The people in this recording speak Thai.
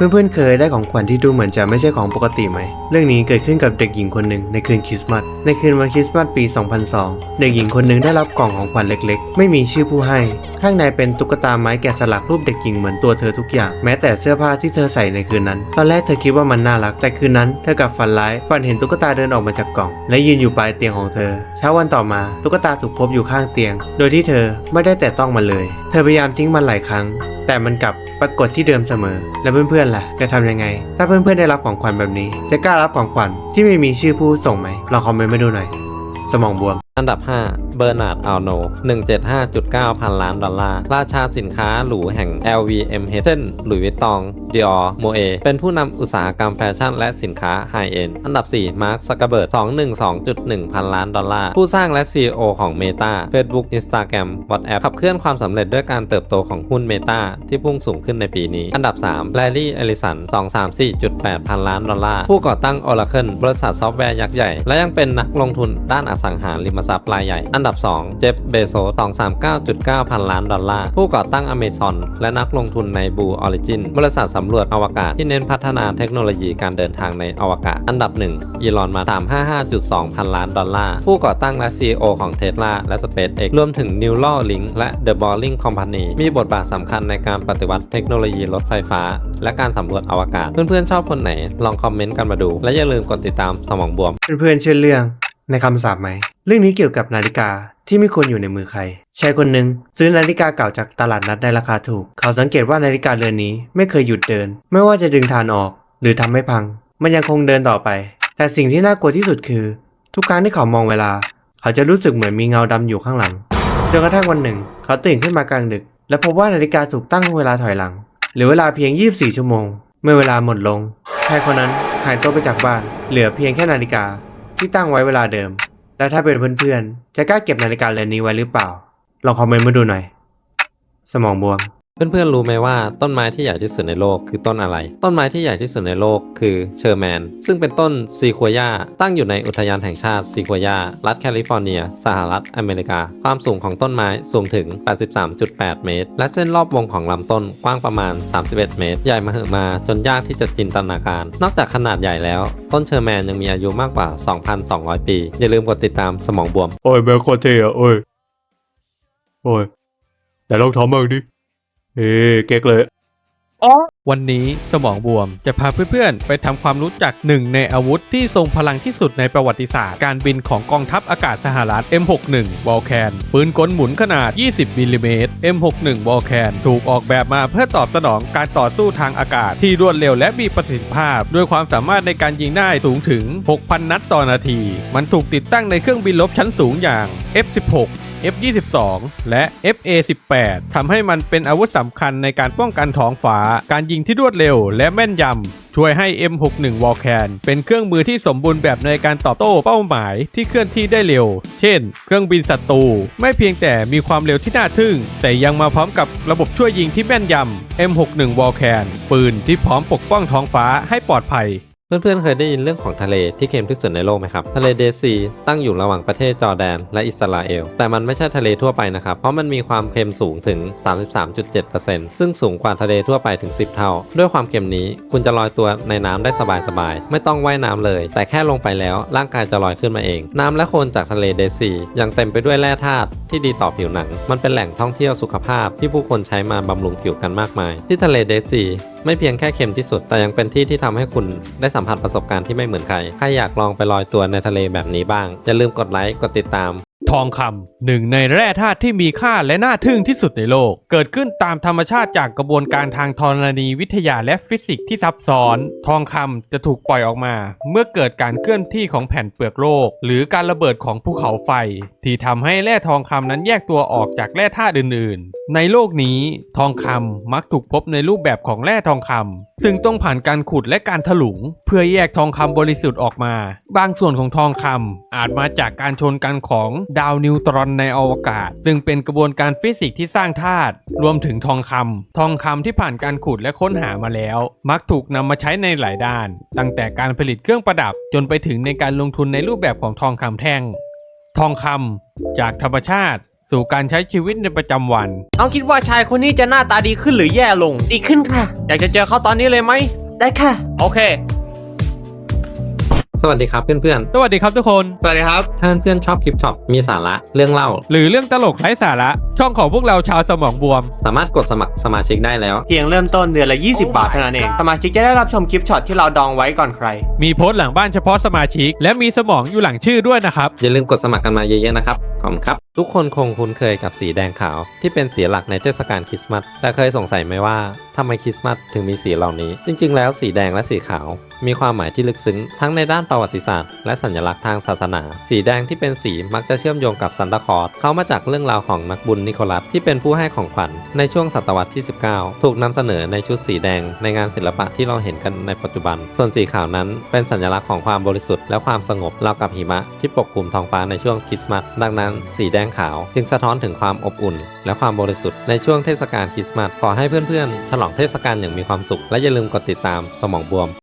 เพื่อนๆเคยได้ของขวัญที่ดูเหมือนจะไม่ใช่ของปกติไหม เรื่องนี้เกิดขึ้นกับเด็กหญิงคนหนึ่งในคืนคริสต์มาส ในคืนวันคริสต์มาสปี 2002 เด็กหญิงคนหนึ่งได้รับกล่องของขวัญเล็กๆ ไม่มีชื่อผู้ให้ ข้างในเป็นตุ๊กตาไม้แกะสลักรูปเด็กหญิงเหมือนตัวเธอทุกอย่าง แม้แต่เสื้อผ้าที่เธอใส่ในคืนนั้น ตอนแรกเธอคิดว่ามันน่ารัก แต่คืนนั้นเธอกลับฝันร้าย ฝันเห็นตุ๊กตาเดินออกมาจากกล่อง และยืนอยู่ปลายเตียงของเธอ เช้าวันต่อมาตุ๊กตาถูกพบอยู่ข้างเตียง โดยที่เธอไม่ได้แตะต้องมันเลย เธอพยายามทิ้งมันหลายครั้ง แต่มันกลับ ปรากฏที่เดิมเสมอ แล้วเพื่อนๆล่ะ จะทำยังไง ถ้าเพื่อนๆได้รับของขวัญแบบนี้ จะกล้ารับของขวัญที่ไม่มีชื่อผู้ส่งไหมลองคอมเมนต์มาดูหน่อย สมองบวม อันดับ 5 เบอร์นาร์ดอัลโน175.9 พันล้านดอลลาร์ ราชาสินค้าหรูแห่ง LVMH เช่นหลุยส์วิตตอง ดิออโมเอ เป็นผู้นำอุตสาหกรรมแฟชั่นและสินค้าไฮเอ็นอันดับ 4 มาร์คซักเกอร์เบิร์ด212.1 พันล้านดอลลาร์ ผู้สร้างและ CEO ของ Meta Facebook Instagram WhatsApp ขับเคลื่อนความสำเร็จด้วยการเติบโตของหุ้น Meta ที่พุ่งสูงขึ้นในปีนี้ อันดับ3 Larry Ellison 234.8 พันล้านดอลลาร์ ผู้ก่อตั้ง Oracle บริษัทซอฟต์แวร์ยักษ์ใหญ่ และยังเป็นนักลงทุนด้านอสังหาริมทรัพย์รายใหญ่ อันดับ 2 เจฟเบโซ239.9 พันล้านดอลลาร์ ผู้ก่อตั้ง Amazon และนักลงทุนใน Blue Origin บริษัทสำรวจอวกาศที่เน้นพัฒนาเทคโนโลยีการเดินทางในอวกาศ อันดับ 1 อีลอนมา355.2 พันล้านดอลลาร์ ผู้ก่อตั้งและ CEO ของ Tesla และ SpaceX รวมถึง Neuralink และ The Boring Company มีบทบาทสำคัญในการปฏิวัติเทคโนโลยีรถไฟฟ้า และการสำรวจอวกาศ เพื่อนๆชอบคนไหน ลองคอมเมนต์กันมาดู และอย่าลืมกดติดตามสมองบวม เพื่อนๆเชื่อเรื่อง ในคำสาปไหม เรื่องนี้เกี่ยวกับนาฬิกาที่ไม่ควรอยู่ในมือใคร ชายคนหนึ่งซื้อนาฬิกาเก่าจากตลาดนัดในราคาถูก เขาสังเกตว่านาฬิกาเรือนนี้ไม่เคยหยุดเดิน ไม่ว่าจะดึงฐานออก หรือทำให้พัง มันยังคงเดินต่อไป แต่สิ่งที่น่ากลัวที่สุดคือ ทุกครั้งที่เขามองเวลา เขาจะรู้สึกเหมือนมีเงาดำอยู่ข้างหลัง จนกระทั่งวันหนึ่ง เขาตื่นขึ้นมากลางดึก และพบว่านาฬิกาถูกตั้งเวลาถอยหลังหลือเวลาเพียง 24 ชั่วโมง เมื่อเวลาหมดลงชายคนนั้นหายตัวไปจากบ้าน เหลือเพียงแค่นาฬิกา ที่ตั้งไว้เวลาเดิม แล้วถ้าเป็นเพื่อนๆ จะกล้าเก็บนาฬิกาเรือนนี้ไว้หรือเปล่า ลองคอมเมนต์มาดูหน่อย สมองบวม เพื่อนๆรู้ไหมว่าต้นไม้ที่ใหญ่ที่สุดในโลกคือต้นอะไร ต้นไม้ที่ใหญ่ที่สุดในโลกคือเชอร์แมน ซึ่งเป็นต้นซีควายาตั้งอยู่ในอุทยานแห่งชาติซีควายารัฐแคลิฟอร์เนีย สหรัฐอเมริกา ความสูงของต้นไม้สูงถึง 83.8 เมตร และเส้นรอบวงของลำต้นกว้างประมาณ 31 เมตร ใหญ่มาเหอะมาจนยากที่จะจินตนาการ นอกจากขนาดใหญ่แล้ว ต้นเชอร์แมนยังมีอายุมากกว่า 2,200 ปี อย่าลืมกดติดตามสมองบวม โอ้ยแม่โคตรเท่อะโอ้ย โอ้ย แต่ลองทำบ้างดิ เฮ้เก๊กเลยวันนี้สมองบวมจะพาเพื่อนๆ ไปทำความรู้จักหนึ่งในอาวุธที่ทรงพลังที่สุดในประวัติศาสตร์ การบินของกองทัพอากาศสหรัฐ M61 w a l c a n ปืนกลหมุนขนาด 20มิลลิเมตร M61 w a l c a n ถูกออกแบบมาเพื่อตอบสนองการต่อสู้ทางอากาศที่รวดเร็วและมีประสิทธิภาพ ด้วยความสามารถในการยิงได้สูงถึง 6,000 นัดต่อนาที มันถูกติดตั้งในเครื่องบินรบชั้นสูงอย่าง F16 F22 และ FA18 ทำให้มันเป็นอาวุธสำคัญในการป้องกันท้องฟ้า การยิงที่รวดเร็วและแม่นยำ ช่วยให้ M61 w a l c a n เป็นเครื่องมือที่สมบูรณ์แบบในการตอบโต้เป้าหมายที่เคลื่อนที่ได้เร็ว เช่น เครื่องบินศัตรูไม่เพียงแต่มีความเร็วที่น่าทึ่ง แต่ยังมาพร้อมกับระบบช่วยยิงที่แม่นยำ M61 w a l c a n ปืนที่พร้อมปกป้องท้องฟ้าให้ปลอดภัย เพื่อนๆ เคยได้ยินเรื่องของทะเลที่เค็มที่สุดในโลกไหมครับ ทะเลเดซีตั้งอยู่ระหว่างประเทศจอร์แดน และอิสราเอล แต่มันไม่ใช่ทะเลทั่วไปนะครับ เพราะมันมีความเค็มสูงถึง 33.7%ซึ่งสูงกว่าทะเลทั่วไปถึง 10 เท่า ด้วยความเค็มนี้คุณจะลอยตัวในน้ำได้สบายๆ ไม่ต้องว่ายน้ำเลย แต่แค่ลงไปแล้วร่างกายจะลอยขึ้นมาเอง น้ำและโคลนจากทะเลเดซียังเต็มไปด้วยแร่ธาตุที่ดีต่อผิวหนัง มันเป็นแหล่งท่องเที่ยวสุขภาพที่ผู้คนใช้มาบำรุงผิวกันมากมาย ที่ทะเลเดซีไม่เพียงแค่เค็มที่สุด แต่ยังเป็นที่ที่ทำให้คุณได้สัมผัสประสบการณ์ที่ไม่เหมือนใคร ใครอยากลองไปลอยตัวในทะเลแบบนี้บ้าง อย่าลืมกดไลค์ กดติดตาม ทองคำหนึ่งในแร่ธาตุที่มีค่าและน่าทึ่งที่สุดในโลก เกิดขึ้นตามธรรมชาติจากกระบวนการทางธรณีวิทยาและฟิสิกส์ที่ซับซ้อน ทองคำจะถูกปล่อยออกมา เมื่อเกิดการเคลื่อนที่ของแผ่นเปลือกโลก หรือการระเบิดของภูเขาไฟ ที่ทำให้แร่ทองคำนั้นแยกตัวออกจากแร่ธาตุอื่น ๆ ในโลกนี้ทองคำมักถูกพบในรูปแบบของแร่ทองคำซึ่งต้องผ่านการขุดและการถลุง เพื่อแยกทองคำบริสุทธิ์ออกมา บางส่วนของทองคำอาจมาจากการชนกันของดาวนิวตรอนในอวกาศ ซึ่งเป็นกระบวนการฟิสิกส์ที่สร้างธาตุรวมถึงทองคำทองคำที่ผ่านการขุดและค้นหามาแล้ว มักถูกนำมาใช้ในหลายด้าน ตั้งแต่การผลิตเครื่องประดับจนไปถึงในการลงทุนในรูปแบบของทองคำแท่ง ทองคำจากธรรมชาติสู่การใช้ชีวิตในประจำวัน น้องคิดว่าชายคนนี้จะหน้าตาดีขึ้นหรือแย่ลง ดีขึ้นค่ะ อยากจะเจอเขาตอนนี้เลยไหม ได้ค่ะ โอเค สวัสดีครับเพื่อนสวัสดีครับทุกคน สวัสดีครับๆถ้าเพื่อนๆชอบคลิปช็อปมีสาระเรื่องเล่า หรือเรื่องตลกไร้สาระ ช่องของพวกเราชาวสมองบวม สามารถกดสมัครสมาชิกได้แล้ว เพียงเริ่มต้นเดือนละ 20 บาทเท่านั้นเอง สมาชิกจะได้รับชมคลิปช็อตที่เราดองไว้ก่อนใคร มีโพสต์หลังบ้านเฉพาะสมาชิก และมีสมองอยู่หลังชื่อด้วยนะครับ อย่าลืมกดสมัครกันมาเยอะๆนะครับ ขอบคุณครับ ทุกคนคงคุ้นเคยกับสีแดงขาว ที่เป็นสีหลักในเทศกาลคริสต์มาส แต่เคยสงสัยไหมว่าทำไมคริสต์มาสถึงมีสีเหล่านี้ จริง ๆ แล้วสีแดงและสีขาว มีความหมายที่ลึกซึ้งทั้งในด้านประวัติศาสตร์ และสัญลักษณ์ทางศาสนา สีแดงที่เป็นสีมักจะเชื่อมโยงกับซันตาคลอสเขามาจากเรื่องราวของนักบุญนิโคลัสที่เป็นผู้ให้ของขวัญในช่วงศตวรรษที่ 19 ถูกนำเสนอในชุดสีแดงในงานศิลปะที่เราเห็นกันในปัจจุบัน ส่วนสีขาวนั้นเป็นสัญลักษณ์ของความบริสุทธิ์และความสงบราวกับหิมะที่ปกคลุมท้องฟ้าในช่วงคริสต์มาสดังนั้น สีแดงขาวจึงสะท้อนถึงความอบอุ่น และความบริสุทธิ์ในช่วงเทศกาลคริสต์มาสขอให้เพื่อนๆ ฉลองเทศกาลอย่างมีความสุข และอย่าลืมกดติดตามสมองบวม